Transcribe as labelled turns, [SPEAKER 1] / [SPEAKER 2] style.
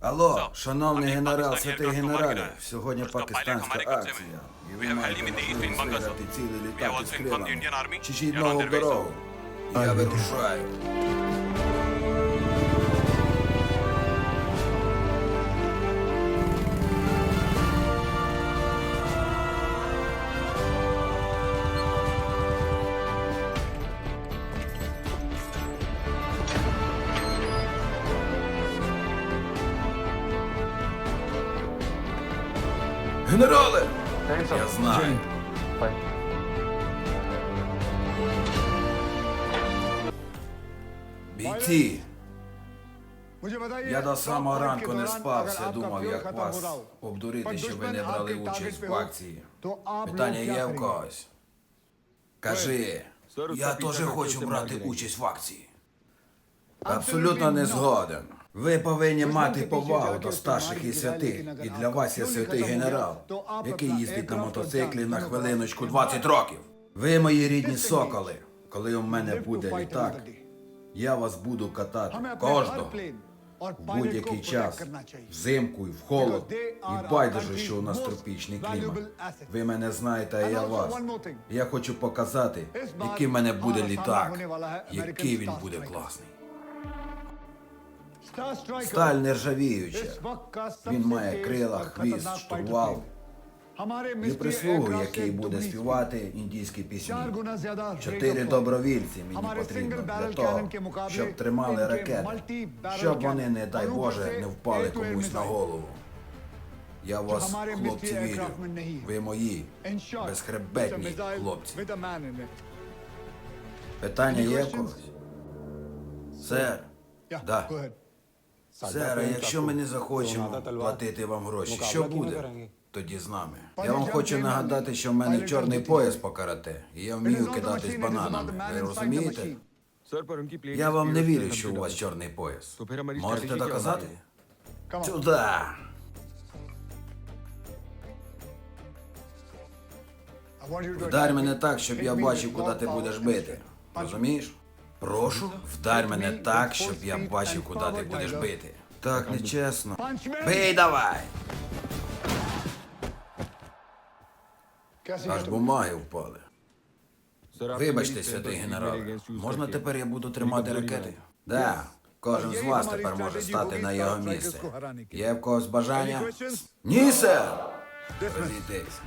[SPEAKER 1] Алло, шановний генерал, святий
[SPEAKER 2] Commander.
[SPEAKER 1] сьогодні пакистанська акція. І ви маєте можливість
[SPEAKER 2] Indian
[SPEAKER 1] виграти
[SPEAKER 2] Bangladesh.
[SPEAKER 1] цілі
[SPEAKER 2] We have
[SPEAKER 1] літаки
[SPEAKER 2] also
[SPEAKER 1] з
[SPEAKER 2] informed
[SPEAKER 1] крилами.
[SPEAKER 2] on
[SPEAKER 1] ногу в дорогу. Я вирушаю. Генерале! Я знаю. Бійці, я до самого ранку не спав, все думав, як вас обдурити, щоб ви не брали участь в акції. Питання є в когось. Кажи, я теж хочу брати участь в акції. Абсолютно не згоден. Ви повинні мати повагу до старших і святих. І для вас я святий генерал, який їздить на мотоциклі на хвилиночку 20 років. Ви мої рідні соколи. Коли у мене буде літак, я вас буду катати кожного. В будь-який час, взимку і в холод, і байдуже, що у нас тропічний клімат. Ви мене знаєте, а я вас. Я хочу показати, який в мене буде літак, який він буде класний. Сталь нержавіюча. Він має крила, хвіст, штурвал і прислугу, який буде співати індійські пісні. Чотири добровільці мені потрібно для того, щоб тримали ракети, щоб вони, не дай Боже, не впали комусь на голову. Я вас, хлопці, вірю. Ви мої, безхребетні хлопці. Питання є в когось? Сер, да. Сер, а якщо ми не захочемо платити вам гроші, що буде? Тоді з нами. Я вам хочу нагадати, що в мене чорний пояс по карате, і я вмію кидатись бананами. Ви розумієте? Я вам не вірю, що у вас чорний пояс. Можете доказати? Сюда! Вдарь мене так, щоб я бачив, куди ти будеш бити. Розумієш? Прошу, вдарь мене так, щоб я бачив, куди ти будеш бити. Так нечесно. Бий давай! Аж бумаги впали. Вибачте, святий генерал. Можна тепер я буду тримати ракети? Да. Кожен з вас тепер може стати на його місце. Є в когось бажання? Ні, сер! Розійтись.